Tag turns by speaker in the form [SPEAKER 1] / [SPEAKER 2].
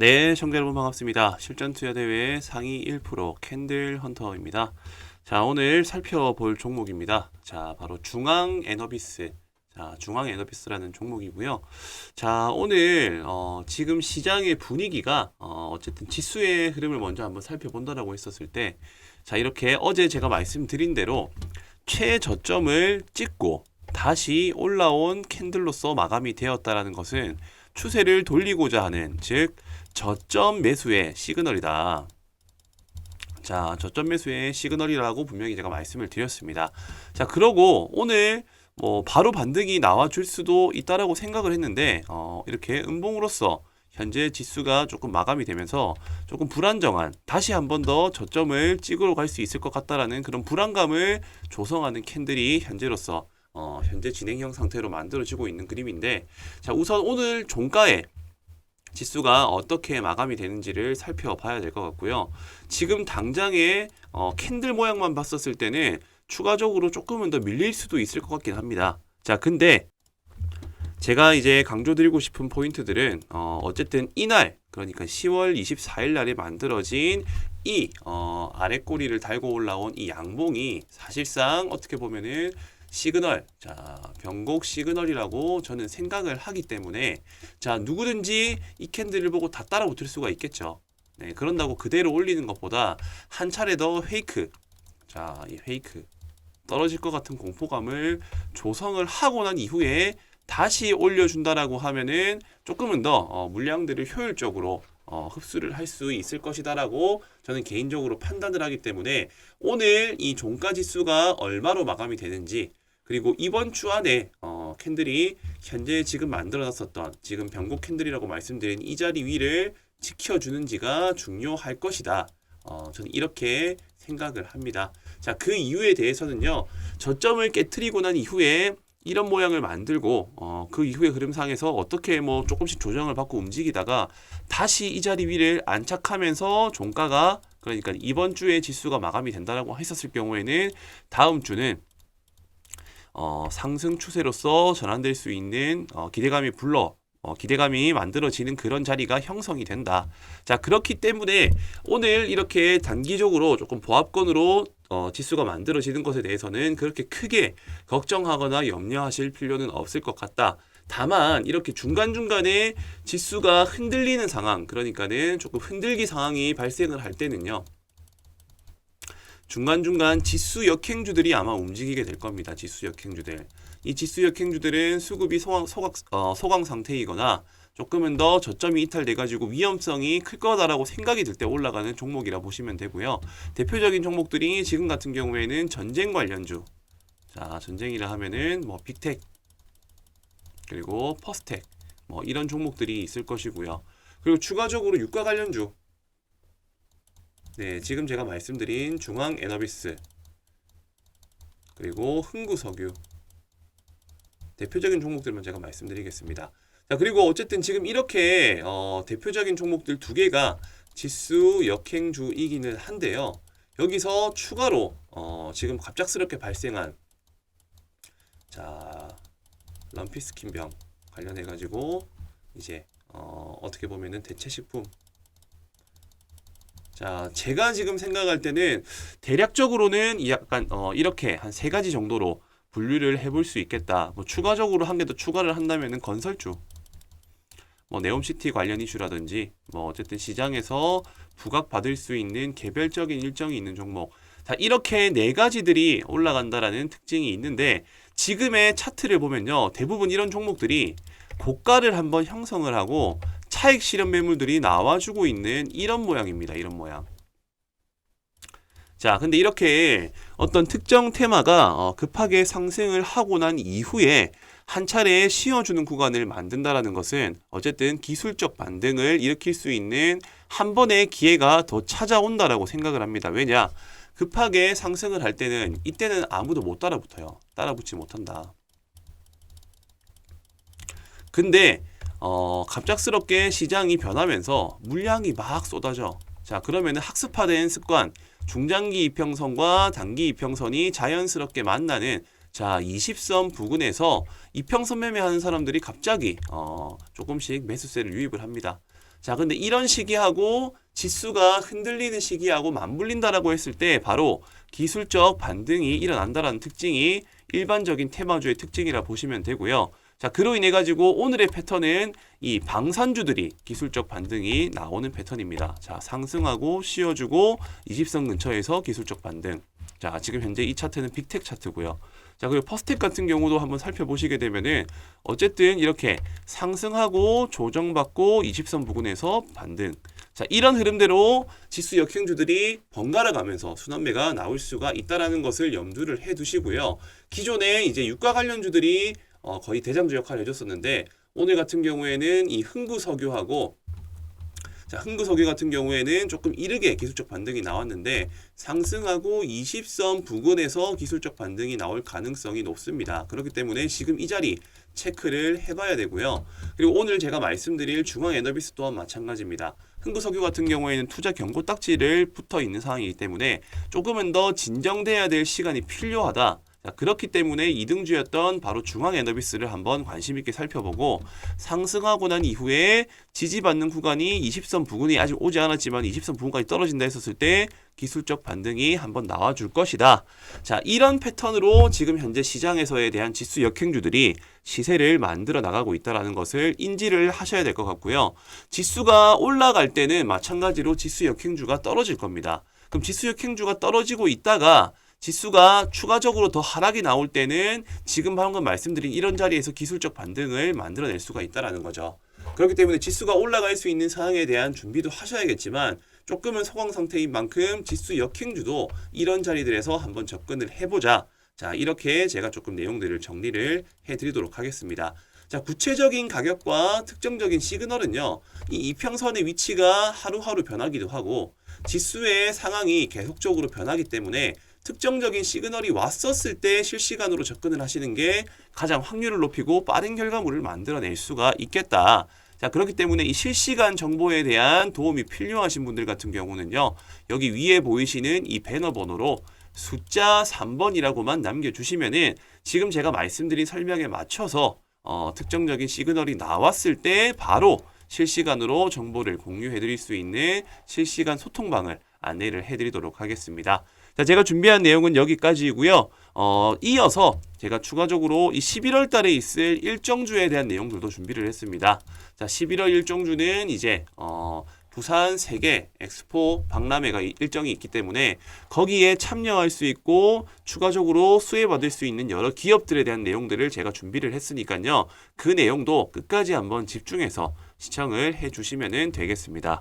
[SPEAKER 1] 네, 시청자 여러분 반갑습니다. 실전 투자 대회 상위 1% 캔들 헌터입니다. 자, 오늘 살펴볼 종목입니다. 자, 바로 중앙 에너비스. 자, 중앙 에너비스라는 종목이고요. 자, 오늘 어, 지금 시장의 분위기가 어, 어쨌든 지수의 흐름을 먼저 한번 살펴본다라고 했었을 때, 자, 이렇게 어제 제가 말씀드린 대로 최저점을 찍고 다시 올라온 캔들로서 마감이 되었다라는 것은 추세를 돌리고자 하는 즉 저점 매수의 시그널이다. 자, 저점 매수의 시그널이라고 분명히 제가 말씀을 드렸습니다. 자, 그러고 오늘 뭐 바로 반등이 나와 줄 수도 있다라고 생각을 했는데 어, 이렇게 음봉으로서 현재 지수가 조금 마감이 되면서 조금 불안정한 다시 한 번 더 저점을 찍으러 갈 수 있을 것 같다라는 그런 불안감을 조성하는 캔들이 현재로서 어, 현재 진행형 상태로 만들어지고 있는 그림인데 자 우선 오늘 종가에 지수가 어떻게 마감이 되는지를 살펴봐야 될 것 같고요. 지금 당장의 어, 캔들 모양만 봤었을 때는 추가적으로 조금은 더 밀릴 수도 있을 것 같긴 합니다. 자, 근데 제가 이제 강조드리고 싶은 포인트들은 어, 어쨌든 이날 그러니까 10월 24일 날에 만들어진 이 어, 아래 꼬리를 달고 올라온 이 양봉이 사실상 어떻게 보면은 시그널, 자, 변곡 시그널이라고 저는 생각을 하기 때문에 자, 누구든지 이 캔들을 보고 다 따라 붙을 수가 있겠죠. 네, 그런다고 그대로 올리는 것보다 한 차례 더 페이크, 자, 이 페이크. 떨어질 것 같은 공포감을 조성을 하고 난 이후에 다시 올려준다라고 하면은 조금은 더 어, 물량들을 효율적으로 어, 흡수를 할 수 있을 것이다라고 저는 개인적으로 판단을 하기 때문에 오늘 이 종가 지수가 얼마로 마감이 되는지 그리고 이번 주 안에 어, 캔들이 현재 지금 만들어놨었던 지금 변곡 캔들이라고 말씀드린 이 자리 위를 지켜주는지가 중요할 것이다. 어, 저는 이렇게 생각을 합니다. 자, 그 이유에 대해서는요, 저점을 깨뜨리고 난 이후에 이런 모양을 만들고 어, 그 이후의 흐름상에서 어떻게 뭐 조금씩 조정을 받고 움직이다가 다시 이 자리 위를 안착하면서 종가가 그러니까 이번 주에 지수가 마감이 된다라고 했었을 경우에는 다음 주는 어, 상승 추세로서 전환될 수 있는 어, 기대감이 불러 어, 기대감이 만들어지는 그런 자리가 형성이 된다. 자, 그렇기 때문에 오늘 이렇게 단기적으로 조금 보합권으로 어, 지수가 만들어지는 것에 대해서는 그렇게 크게 걱정하거나 염려하실 필요는 없을 것 같다. 다만 이렇게 중간중간에 지수가 흔들리는 상황, 그러니까는 조금 흔들기 상황이 발생을 할 때는요. 중간중간 지수 역행주들이 아마 움직이게 될 겁니다. 지수 역행주들. 이 지수 역행주들은 수급이 소강, 소각, 어, 소강 상태이거나 조금은 더 저점이 이탈돼가지고 위험성이 클 거다라고 생각이 들 때 올라가는 종목이라 보시면 되고요. 대표적인 종목들이 지금 같은 경우에는 전쟁 관련주. 자, 전쟁이라 하면은 뭐 빅텍 그리고 퍼스텍 뭐 이런 종목들이 있을 것이고요. 그리고 추가적으로 유가 관련주. 네, 지금 제가 말씀드린 중앙 에너비스 그리고 흥구석유 대표적인 종목들만 제가 말씀드리겠습니다. 자, 그리고 어쨌든 지금 이렇게 어, 대표적인 종목들 두 개가 지수 역행주이기는 한데요. 여기서 추가로 어, 지금 갑작스럽게 발생한 자 럼피 스킨병 관련해 가지고 이제 어, 어떻게 보면은 대체식품 자 제가 지금 생각할 때는 대략적으로는 이 약간 어, 이렇게 한 세 가지 정도로 분류를 해볼 수 있겠다. 뭐 추가적으로 한 개 더 추가를 한다면은 건설주, 뭐 네옴시티 관련 이슈라든지 뭐 어쨌든 시장에서 부각받을 수 있는 개별적인 일정이 있는 종목. 자 이렇게 네 가지들이 올라간다라는 특징이 있는데 지금의 차트를 보면요 대부분 이런 종목들이 고가를 한번 형성을 하고 차익 실현 매물들이 나와주고 있는 이런 모양입니다. 이런 모양. 자, 근데 이렇게 어떤 특정 테마가 어, 급하게 상승을 하고 난 이후에 한 차례 쉬어주는 구간을 만든다라는 것은 어쨌든 기술적 반등을 일으킬 수 있는 한 번의 기회가 더 찾아온다라고 생각을 합니다. 왜냐? 급하게 상승을 할 때는 이때는 아무도 못 따라붙어요. 따라붙지 못한다. 근데 어, 갑작스럽게 시장이 변하면서 물량이 막 쏟아져. 자, 그러면은 학습화된 습관, 중장기 이평선과 단기 이평선이 자연스럽게 만나는 자 20선 부근에서 이평선 매매하는 사람들이 갑자기 어, 조금씩 매수세를 유입을 합니다. 자, 근데 이런 시기하고 지수가 흔들리는 시기하고 맞물린다라고 했을 때 바로 기술적 반등이 일어난다라는 특징이 일반적인 테마주의 특징이라 보시면 되고요. 자, 그로 인해 가지고 오늘의 패턴은 이 방산주들이 기술적 반등이 나오는 패턴입니다. 자, 상승하고 쉬어주고 20선 근처에서 기술적 반등. 자, 지금 현재 이 차트는 빅텍 차트고요. 자, 그리고 퍼스텍 같은 경우도 한번 살펴보시게 되면은 어쨌든 이렇게 상승하고 조정받고 20선 부근에서 반등. 자, 이런 흐름대로 지수 역행주들이 번갈아 가면서 순환매가 나올 수가 있다라는 것을 염두를 해 두시고요. 기존에 이제 유가 관련주들이 어, 거의 대장주 역할을 해줬었는데 오늘 같은 경우에는 이 흥구 석유하고 자, 흥구 석유 같은 경우에는 조금 이르게 기술적 반등이 나왔는데 상승하고 20선 부근에서 기술적 반등이 나올 가능성이 높습니다. 그렇기 때문에 지금 이 자리 체크를 해봐야 되고요. 그리고 오늘 제가 말씀드릴 중앙 에너비스 또한 마찬가지입니다. 흥구석유 같은 경우에는 투자 경고 딱지를 붙어 있는 상황이기 때문에 조금은 더 진정돼야 될 시간이 필요하다. 자, 그렇기 때문에 이등주였던 바로 중앙 에너비스를 한번 관심 있게 살펴보고 상승하고 난 이후에 지지받는 구간이 20선 부근이 아직 오지 않았지만 20선 부근까지 떨어진다 했었을 때 기술적 반등이 한번 나와줄 것이다. 자, 이런 패턴으로 지금 현재 시장에서에 대한 지수 역행주들이 시세를 만들어 나가고 있다라는 것을 인지를 하셔야 될 것 같고요. 지수가 올라갈 때는 마찬가지로 지수 역행주가 떨어질 겁니다. 그럼 지수 역행주가 떨어지고 있다가 지수가 추가적으로 더 하락이 나올 때는 지금 방금 말씀드린 이런 자리에서 기술적 반등을 만들어낼 수가 있다라는 거죠. 그렇기 때문에 지수가 올라갈 수 있는 상황에 대한 준비도 하셔야겠지만 조금은 소강 상태인 만큼 지수 역행주도 이런 자리들에서 한번 접근을 해보자. 자, 이렇게 제가 조금 내용들을 정리를 해드리도록 하겠습니다. 자, 구체적인 가격과 특정적인 시그널은요, 이 이평선의 위치가 하루하루 변하기도 하고, 지수의 상황이 계속적으로 변하기 때문에 특정적인 시그널이 왔었을 때 실시간으로 접근을 하시는 게 가장 확률을 높이고 빠른 결과물을 만들어낼 수가 있겠다. 자, 그렇기 때문에 이 실시간 정보에 대한 도움이 필요하신 분들 같은 경우는요, 여기 위에 보이시는 이 배너 번호로 숫자 3번이라고만 남겨주시면은 지금 제가 말씀드린 설명에 맞춰서 어, 특정적인 시그널이 나왔을 때 바로 실시간으로 정보를 공유해 드릴 수 있는 실시간 소통방을 안내를 해 드리도록 하겠습니다. 자, 제가 준비한 내용은 여기까지이고요. 어, 이어서 제가 추가적으로 이 11월 달에 있을 일정주에 대한 내용들도 준비를 했습니다. 자, 11월 일정주는 이제 어, 부산 세계 엑스포 박람회가 이- 일정이 있기 때문에 거기에 참여할 수 있고 추가적으로 수혜받을 수 있는 여러 기업들에 대한 내용들을 제가 준비를 했으니까요. 그 내용도 끝까지 한번 집중해서 시청을 해 주시면 되겠습니다.